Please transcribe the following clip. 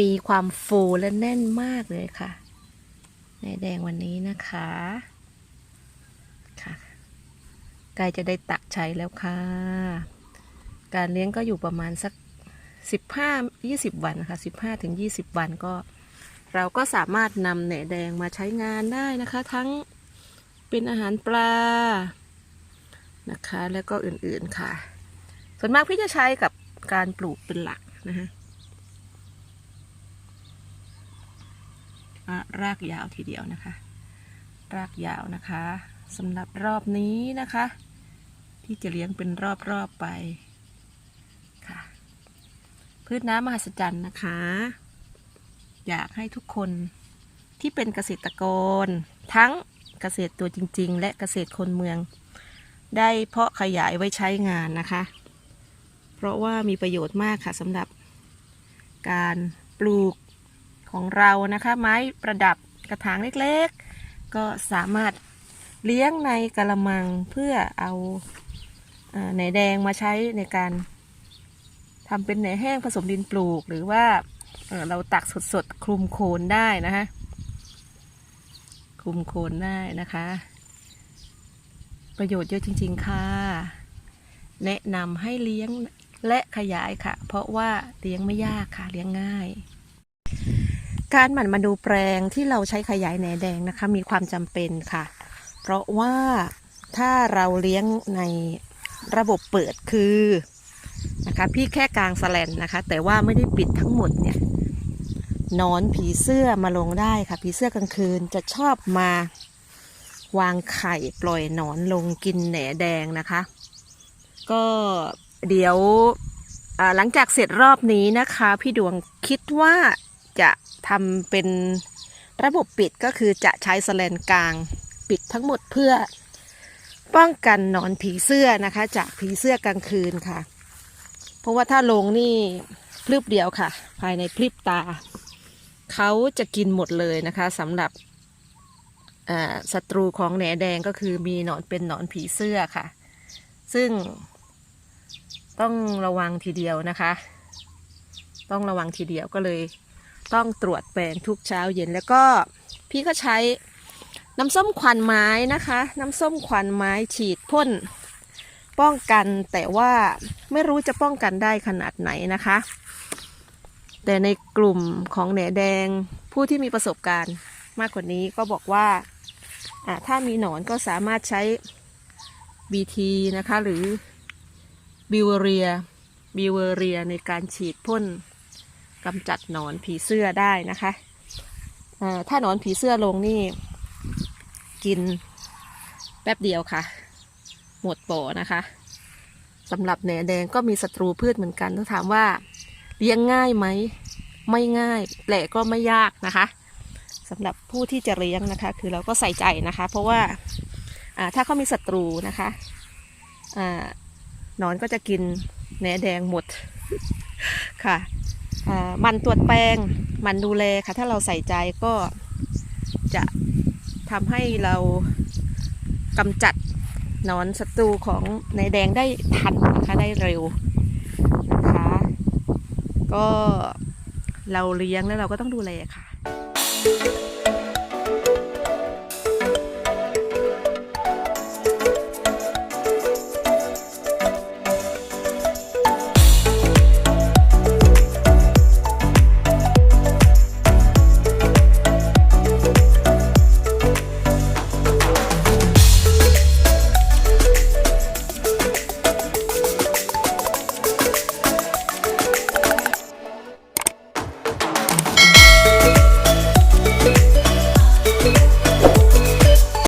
มีความฟูและแน่นมากเลยค่ะ ในแดงวันนี้นะคะค่ะใกล้จะได้ตักใช้แล้วค่ะ การเลี้ยงก็อยู่ประมาณสักสิบห้ายี่สิบวันนะคะสิบห้าถึงยี่สิบวันก็ เราก็สามารถนำแหนแดงมาใช้งานได้นะคะ ทั้งเป็นอาหารปลานะคะ แล้วก็อื่นๆค่ะ ส่วนมากพี่จะใช้กับการปลูกเป็นหลักนะคะอะ รากยาวทีเดียวนะคะ รากยาวนะคะสำหรับรอบนี้นะคะ ที่จะเลี้ยงเป็นรอบๆไปค่ะ พืชน้ำมหัศจรรย์นะคะ อยากให้ทุกคนที่เป็นเกษตรกร ทั้งเกษตรตัวจริง ๆ และเกษตรคนเมือง ได้เพาะขยายไว้ใช้งานนะคะ เพราะว่ามีประโยชน์มากค่ะสำหรับการปลูก ของเรานะคะ ไม้ประดับกระถางเล็กๆ ก็สามารถเลี้ยงในกระมังเพื่อเอาเอ่อแหนแดงมาใช้ในการทำเป็นแหนแห้งผสมดินปลูก หรือว่าเอ่อเราตักสดๆคลุมโคนได้นะคะคลุมโคนได้นะคะ ประโยชน์เยอะจริง ๆ ค่ะ แนะนำให้เลี้ยงและขยายค่ะ เพราะว่าเลี้ยงไม่ยากค่ะ เลี้ยงง่าย การหมั่นมาดูแปลงที่เราใช้ขยายแหนแดงนะคะ มีความจำเป็นค่ะ เพราะว่าถ้าเราเลี้ยงในระบบเปิดคือนะคะพี่แค่กลางสแลนนะคะ แต่ว่าไม่ได้ปิดทั้งหมดเนี่ยนอนผีเสื้อมาลงได้ค่ะ ผีเสื้อกลางคืนจะชอบมาวางไข่ปล่อยหนอนลงกินแหนแดงนะคะ ก็เดี๋ยวหลังจากเสร็จรอบนี้นะคะ พี่ดวงคิดว่า จะทำเป็นระบบปิดก็คือจะใช้สแลนกลางปิดทั้งหมดเพื่อป้องกันหนอนผีเสื้อนะคะ จากผีเสื้อกลางคืนค่ะ เพราะว่าถ้าลงนี่พลึบเดียวค่ะ ภายในพริบตา เขาจะกินหมดเลยนะคะสำหรับศัตรูของแหนแดงก็คือมีหนอนเป็นหนอนผีเสื้อค่ะ ซึ่งต้องระวังทีเดียวนะคะ ต้องระวังทีเดียวก็เลย ต้องตรวจแปลงทุกเช้าเย็นแล้วก็พี่ก็ใช้น้ำส้มควันไม้นะคะ น้ำส้มควันไม้ฉีดพ่นป้องกันแต่ว่าไม่รู้จะป้องกันได้ขนาดไหนนะคะ แต่ในกลุ่มของแหนแดงผู้ที่มีประสบการณ์มากกว่านี้ก็บอกว่าถ้ามีหนอนก็สามารถใช้ BT นะคะหรือบิวเรียบิวเรียในการฉีดพ่น กำจัดหนอนผีเสื้อได้นะคะถ้าหนอนผีเสื้อลงนี่ กินแป๊บเดียวค่ะ หมดโปนะคะสำหรับแหนแดงก็มีศัตรูพืชเหมือนกันถ้าถามว่าเลี้ยงง่ายไหม ไม่ง่ายแต่ก็ไม่ยากนะคะสำหรับผู้ที่จะเลี้ยงนะคะ คือเราก็ใส่ใจนะคะ เพราะว่าถ้าเขามีศัตรูนะคะหนอนก็จะกินแหนแดงหมดค่ะ มันตรวจแปลงมันดูแลค่ะ ถ้าเราใส่ใจก็จะทำให้เรากำจัดนอนศัตรูของในแดงได้ทันนะคะได้เร็วนะคะ ก็เราเลี้ยงแล้วเราก็ต้องดูแลค่ะ